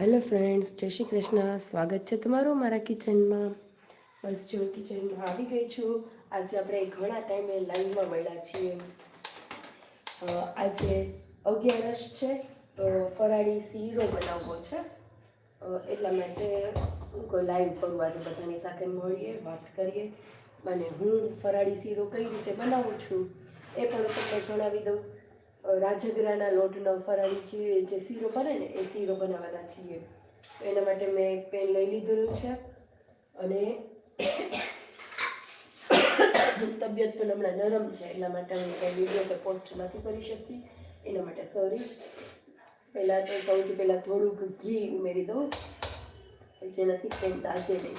Hello friends જય શ્રી કૃષ્ણ. સ્વાગત છે તમારું મારા કિચનમાં બસ જો કિચનમાં આવી ગઈ છું. આજે આપણે ઘણા ટાઈમે લાઈવમાં મળ્યા છીએ. આજે અગિયારસ છે, તો ફરાળી શીરો બનાવવો છે. એટલા માટે હું લાઈવ કરું, આજે બધાની સાથે મળીએ, વાત કરીએ. અને હું ફરાળી શીરો કઈ રીતે બનાવું છું એ પણ તમને જણાવી દઉં. રાજગરાના લોટનો ફરાળી જે શીરો બને ને, એ શીરો બનાવવાના છીએ. તો એના માટે મેં એક પેન લઈ લીધેલું છે અને તબિયત પણ હમણાં નરમ છે, એટલા માટે હું કંઈ વીડિયો કે પોસ્ટ નથી કરી શકતી. એના માટે સોરી પહેલાં તો સૌથી પહેલાં થોડુંક ઘી ઉમેરી દઉં. જેનાથી પેન તાજે નહીં.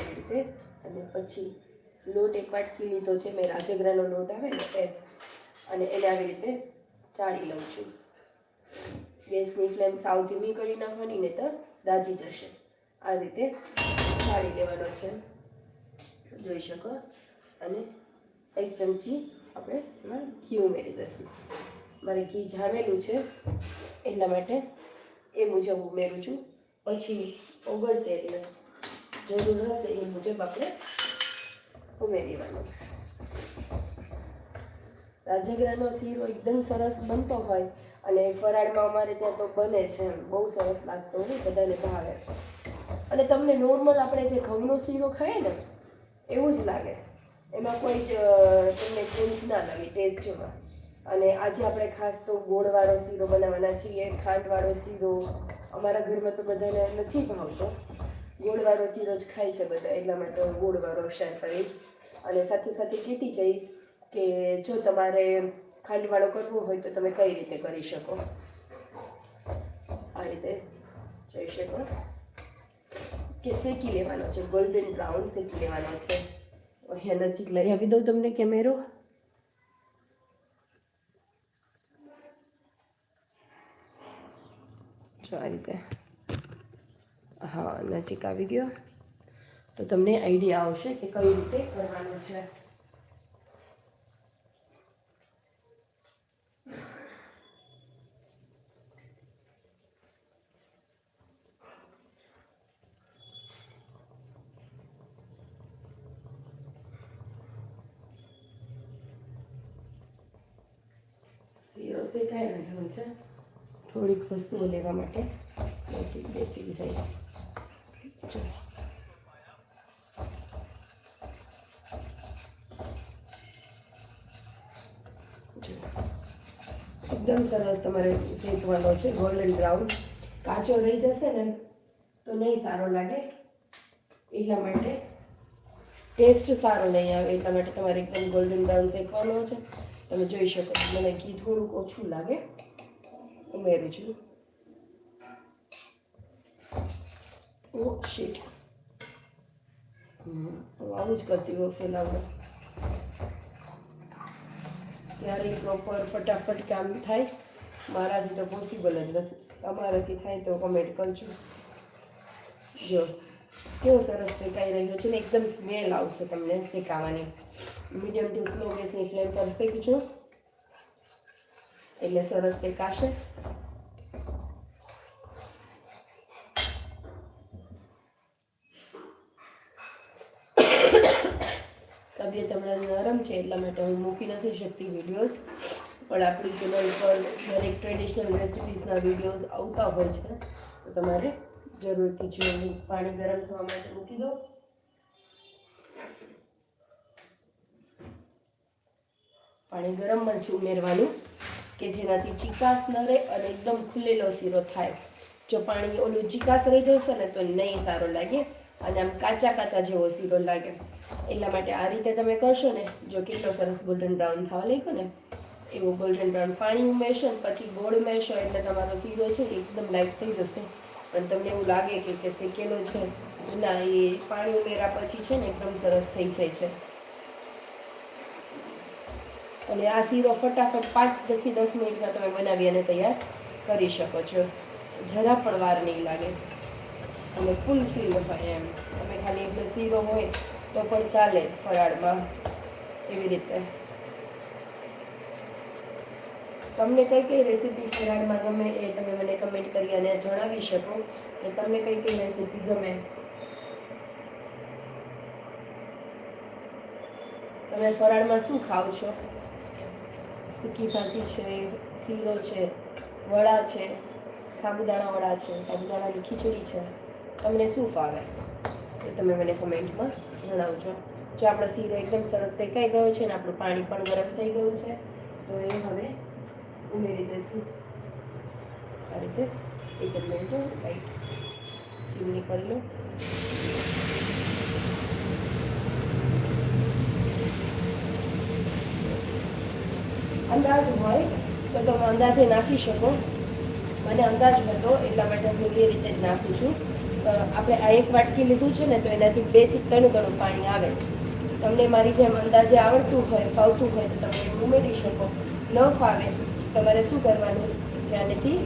એ રીતે. અને પછી લોટ એક વાટકી લીધો છે. મેં રાજગરાનો લોટ આવે ને, એ અને એને આવી રીતે ચાળી લઉં છું. ગેસની ફ્લેમ સાવ ધીમી કરી નાખવાની નહીં તો દાજી જશે. આ રીતે ચાળી લેવાનો છે. જોઈ શકો? અને એક ચમચી આપણે એમાં ઘી ઉમેરી દઈશું. મારે ઘી જામેલું છે, એટલા માટે એ મુજબ ઉમેરું છું. પછી ઓગળશે એટલે જરૂર હશે એ મુજબ આપણે ઉમેરી દેવાનું. રાજગરાનો શીરો એકદમ સરસ બનતો હોય અને ફરાળમાં અમારે ત્યાં તો બને છે એમ. બહુ સરસ લાગતો હોય બધાને ભાવે. અને તમને નોર્મલ આપણે જે ઘઉંનો શીરો ખાઈએ ને, એવું જ લાગે. એમાં કોઈ જ તમને ચેન્જ ના લાગે ટેસ્ટમાં. અને આજે આપણે ખાસ તો ગોળવાળો શીરો બનાવવાના છીએ, ખાંડવાળો શીરો. અમારા ઘરમાં તો બધાને નથી ભાવતો. ગોળવાળો શીરો જ ખાય છે બધા, એટલા માટે હું ગોળવાળો શેર કરીશ. અને સાથે સાથે કહેતી જઈશ. કે જો તમારે ખાંડવાળો કરવો હોય તો તમે કઈ રીતે કરી શકો? આ રીતે જોઈ શકો. કે શેકી લેવાનો છે ગોલ્ડન બ્રાઉન શેકી લેવાનો છે. અહીંયા નજીક લઈ આવી દઉં તમને કેમેરો. જો આ રીતે. હા, નજીક આવી ગયો. તો તમને આઈડિયા આવશે કે કઈ રીતે કરવાનું છે શીરો શેકાઈ રહ્યો છે. થોડીક વસ્તુઓ લેવા માટે બેસી જાય. એકદમ સરસ તમારે શેકવાનો છે ગોલ્ડન બ્રાઉન કાચો રહી જશે ને, તો નહીં સારો લાગે. એટલા માટે ટેસ્ટ સારો નહીં આવે, એટલા માટે તમારે એકદમ ગોલ્ડન બ્રાઉન શેકવાનો છે. તમે જોઈ શકો મને ઘી થોડુંક ઓછું લાગે. ઉમેરું છું. ઓ શીટ આવું જ કરતી હોય ફેલાવડે ત્યારે પ્રોપર ફટાફટ કામ થાય, મારાથી તો પોસિબલ જ નથી. તમારાથી થાય તો કમેન્ટ કરજો. જો, કેવો સરસ શેકાઈ રહ્યો છે ને, એકદમ સ્મેલ આવશે તમને શેકાવાની. મીડિયમ ટુ સ્લો ગેસની ફ્લેમ પર શેકજો એટલે સરસ શેકાશે તબિયત હમણાં નરમ છે, એટલા માટે હું મૂકી નથી શકતી વિડીયોઝ પણ આપણી ચેનલ પર દરેક ટ્રેડિશનલ રેસિપીઝના વિડીયોઝ આવતા હોય છે. તો તમારે જરૂરથી જોવું પાણી ગરમ થવા માટે મૂકી દો. પાણી ગરમ જ ઉમેરવાનું, કે જેનાથી ચીકાશ ન રહે અને એકદમ ખુલ્લેલો શીરો થાય. જો પાણી ઓલું ચીકાશ રહી જશે ને તો નહીં સારો લાગે, અને આમ કાચા કાચા જેવો શીરો લાગે. એટલા માટે આ રીતે તમે કરશો ને, જો કેટલો સરસ ગોલ્ડન બ્રાઉન થવા લાગ્યો ને, એવું ગોલ્ડન બ્રાઉન પાણી ઉમેરશો ને પછી ગોળ ઉમેરશો એટલે તમારો શીરો છે એકદમ લાઈટ થઈ જશે. અને તમને એવું લાગે કે શેકેલો છે, ના, એ પાણી ઉમેરા પછી છે ને એકદમ સરસ થઈ જાય છે. અને આ શીરો ફટાફટ પાંચથી દસ મિનિટમાં તમે બનાવી અને તૈયાર કરી શકો છો. જરા પણ વાર નહીં લાગે. અને ફૂલ ફીલ હોય એમ. તમે ખાલી એટલો શીરો હોય તો પણ ચાલે ફરાળમાં. એવી રીતે. તમને કઈ કઈ રેસીપી ફરાળમાં ગમે એ તમે મને કમેન્ટ કરી અને જણાવી શકો. કે તમને કઈ કઈ રેસીપી ગમે? તમે ફરાળમાં શું ખાવ છો? સૂકી ભાજી છે, શીરો છે, વડા છે સાબુદાણા વડા છે, સાબુદાણાની ખીચડી છે. તમને શું ફાવે? એ તમે મને કમેન્ટમાં જણાવજો. જો આપણો શીરો એકદમ સરસ શેકાઈ ગયો છે અને આપણું પાણી પણ ગરમ થઈ ગયું છે, તો એ હવે ઉમેરી દઈશું. આ રીતે જ મિનિટ લાઈટ ચીમની કરી લો. અંદાજ હોય તો તમે અંદાજે નાખી શકો. મને અંદાજ હતો એટલા માટે હું એ રીતે જ નાખું છું. આપણે આ એક વાટકી લીધું છે ને, તો એનાથી બેથી ત્રણ ગણું પાણી આવે. તમને મારી જેમ અંદાજે આવડતું હોય, ફાવતું હોય તો તમે ઉમેરી શકો. ન ફાવે તમારે શું કરવાનું? કે આનેથી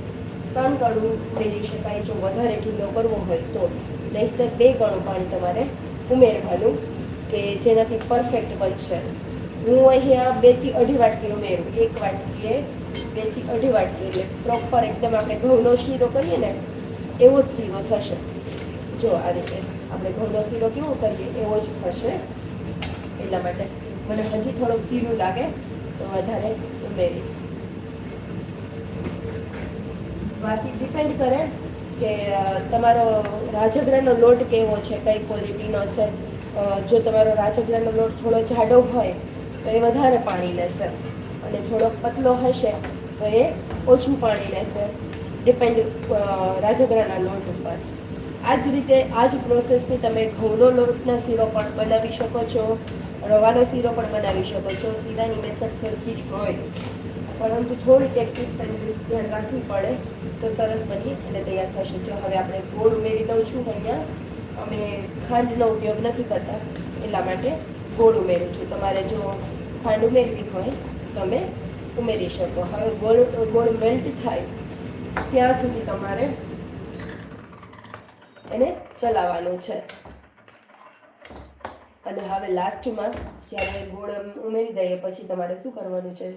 ત્રણ ગણું ઉમેરી શકાય, જો વધારે ઢીલો કરવો હોય તો. નહીં તો બે ગણું પાણી તમારે ઉમેરવાનું, કે જેનાથી પરફેક્ટ બનશે. હું અહીંયા બેથી અઢી વાટકી ઉમેરું એક વાટકીએ બેથી અઢી વાટકી એટલે પ્રોપર એકદમ આપણે ઘઉંનો શીરો કરીએ ને, એવો જ શીરો થશે. જો આ રીતે આપણે ઘઉંનો શીરો કેવો કરીએ, એવો જ થશે. એટલા માટે મને હજી થોડુંક ધીરું લાગે, તો વધારે ઉમેરીશ. બાકી ડિપેન્ડ કરે કે તમારો રાજગરાનો લોટ કેવો છે, કઈ ક્વોલિટીનો છે. જો તમારો રાજગરાનો લોટ થોડો જાડો હોય તો એ વધારે પાણી લેશે. અને થોડોક પતલો હશે તો એ ઓછું પાણી લેશે. ડિપેન્ડ રાજગરાના લોટ ઉપર. આ જ રીતે આ જ પ્રોસેસથી તમે ઘઉંનો લોટના શીરો પણ બનાવી શકો છો, રવાનો શીરો પણ બનાવી શકો છો. શીરાની મેથડ સરખી જ હોય. પરંતુ થોડી ટેકનિક્સ અને એન્ડ ધ્યાન રાખવી પડે તો સરસ બની અને તૈયાર થશે. જો હવે આપણે ગોળ ઉમેરી લઉં છું અહીંયા, અમે ખાંડનો ઉપયોગ નથી કરતા, એટલા માટે ગોળ ઉમેરું છું. તમારે જો ખાંડ ઉમેરવી હોય, તમે ઉમેરી શકો. હવે ગોળ ગોળ મેલ્ટ થાય ત્યાં સુધી તમારે એને ચલાવવાનું છે. અને હવે લાસ્ટમાં જ્યારે ગોળ ઉમેરી દઈએ, પછી તમારે શું કરવાનું છે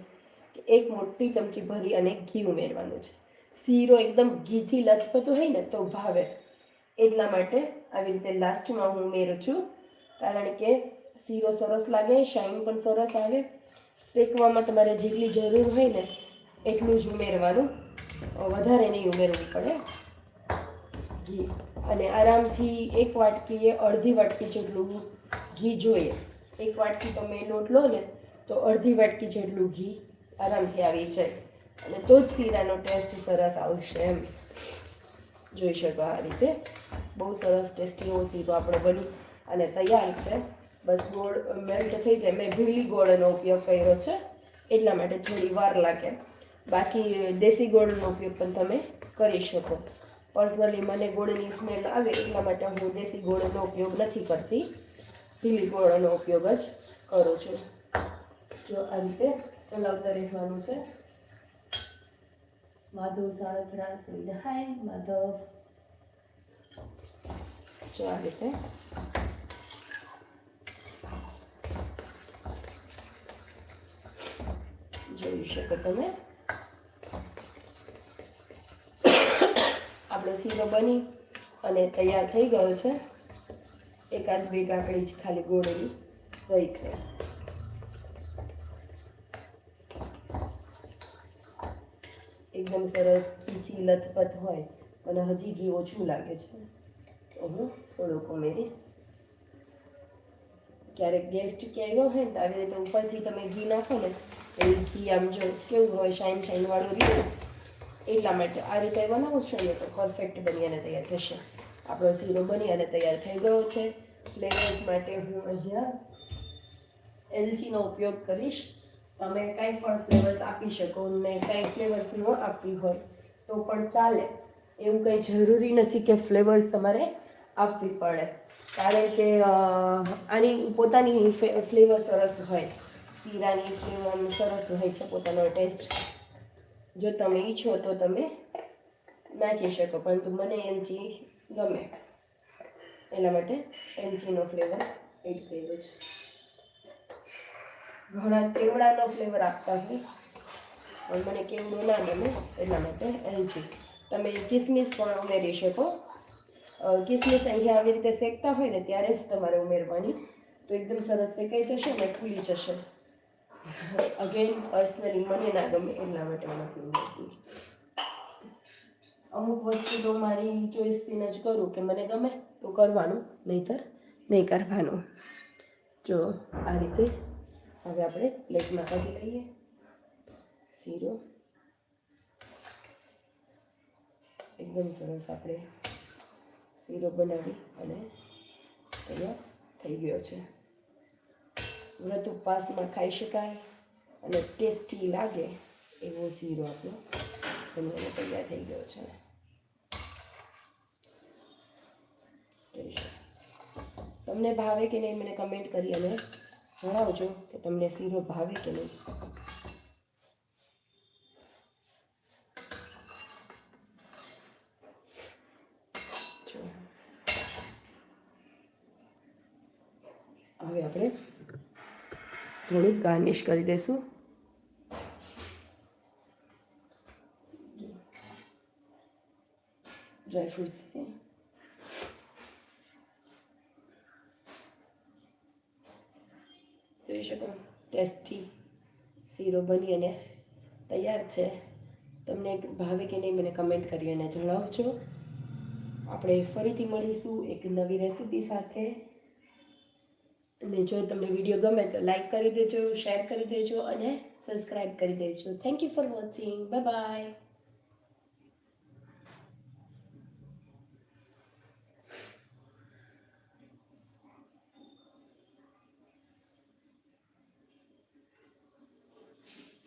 કે એક મોટી ચમચી ભરી અને ઘી ઉમેરવાનું છે. શીરો એકદમ ઘીથી લથપથ હોય ને, તો ભાવે. એટલા માટે આવી રીતે લાસ્ટમાં હું ઉમેરું છું. કારણ કે શીરો સરસ લાગે, શાઇન પણ સરસ આવે. શેકવામાં તમારે જેટલી જરૂર હોય ને, એટલું જ ઉમેરવાનું. વધારે નહીં ઉમેરવું પડે. ઘી. અને આરામથી એક વાટકીએ અડધી વાટકી જેટલું ઘી જોઈએ. એક વાટકી તમે લોટ લો ને, તો અડધી વાટકી જેટલું ઘી આરામથી આવી જાય. અને તો જ શીરાનો ટેસ્ટ સરસ આવશે એમ. જોઈ શકો આ રીતે. બહુ સરસ ટેસ્ટી એવો શીરો આપણો બની અને તૈયાર છે. બસ ગોળ મેલ્ટ થઈ જાય. મેં ભીલી ગોળનો ઉપયોગ કર્યો છે. એટલા માટે થોડી વાર લાગે. બાકી દેશી ગોળનો ઉપયોગ પણ તમે કરી શકો. પર્સનલી મને ગોળની સ્મેલ આવે એટલા માટે હું દેશી ગોળનો ઉપયોગ નથી કરતી. ભીલી ગોળનો ઉપયોગ જ કરું છું. જો આ રીતે ચલાવતા રહેવાનું છે. માધવ સાળથરા સિંહ હાય માધવ. જો આ રીતે જોઈ શકો તમે. આપણો શીરો બની અને તૈયાર થઈ ગયો છે. એકાદ બે કાકડી જ ખાલી ગોળેલી રહી છે. એકદમ સરસ ખીચી લથપથ હોય, અને હજી ઘી ઓછું લાગે છે. તો હું થોડુંક ઉમેરીશ. ક્યારેક ગેસ્ટ ક્યાંય ગયો હોય ને આવી રીતે ઉપરથી તમે ઘી નાખો ને એ ઘી આમ જો કેવું હોય શાઇન શાઇનવાળું રીતે એટલા માટે આ રીતે બનાવું છે ને તો પરફેક્ટ બની અને તૈયાર થશે. આપણો શીરો બની અને તૈયાર થઈ ગયો છે. ફ્લેવર્સ માટે હું અહીંયા એલચીનો ઉપયોગ કરીશ. તમે કાંઈ પણ ફ્લેવર્સ આપી શકો, ને કાંઈ ફ્લેવર્સ ન આપવી હોય તો પણ ચાલે. એવું કંઈ જરૂરી નથી કે ફ્લેવર્સ તમારે આપવી પડે. કારણ કે આની પોતાની ફ્લેવર સરસ હોય. શીરાની ફ્લેવર સરસ હોય છે પોતાનો ટેસ્ટ જો તમે ઈચ્છો તો તમે નાખી શકો, પરંતુ મને એલચી ગમે. એના માટે એલચીનો ફ્લેવર એડ કર્યો છે. ઘણા કેવડાનો ફ્લેવર આપતા હોય, પણ મને કેવડો ના ગમે એના માટે એલચી તમે કિસમિસ પણ ઉમેરી શકો. કિસમિસ અહીંયા આવી રીતે શેકતા હોય ને ત્યારે જ તમારે ઉમેરવાની. તો એકદમ સરસ શેકાઈ જશે અને ફૂલી જશે. અગેન પર્સનલી મને ના ગમે એટલા માટે નથી. ઉમેરતી અમુક વસ્તુ તો મારી ચોઈસથી જ કરું કે મને ગમે, તો કરવાનું. નહીંતર નહીં કરવાનું. જો, આ રીતે હવે આપણે પ્લેટમાં કાઢી લઈએ. શીરો. એકદમ સરસ આપણે શીરો બનાવી અને તૈયાર થઈ ગયો છે. વ્રત ઉપવાસમાં ખાઈ શકાય અને ટેસ્ટી લાગે એવો શીરો આપણો બનવાનો તૈયાર થઈ ગયો છે. તમને ભાવે કે નહીં મને કમેન્ટ કરી અને જણાવજો કે તમને શીરો ભાવે કે નહીં જો. હવે આપણે થોડુંક ગાર્નિશ કરી દઈશું ડ્રાયફ્રૂટ્સ જોઈ શકો, ટેસ્ટી શીરો બની અને તૈયાર છે. તમને ભાવે કે નહીં મને કમેન્ટ કરી અને જણાવજો. આપણે ફરીથી મળીશું એક નવી રેસીપી સાથે. અને જો તમને વીડિયો ગમે તો લાઈક કરી દેજો શેર કરી દેજો અને સબસ્ક્રાઈબ કરી દેજો. Thank you for watching bye bye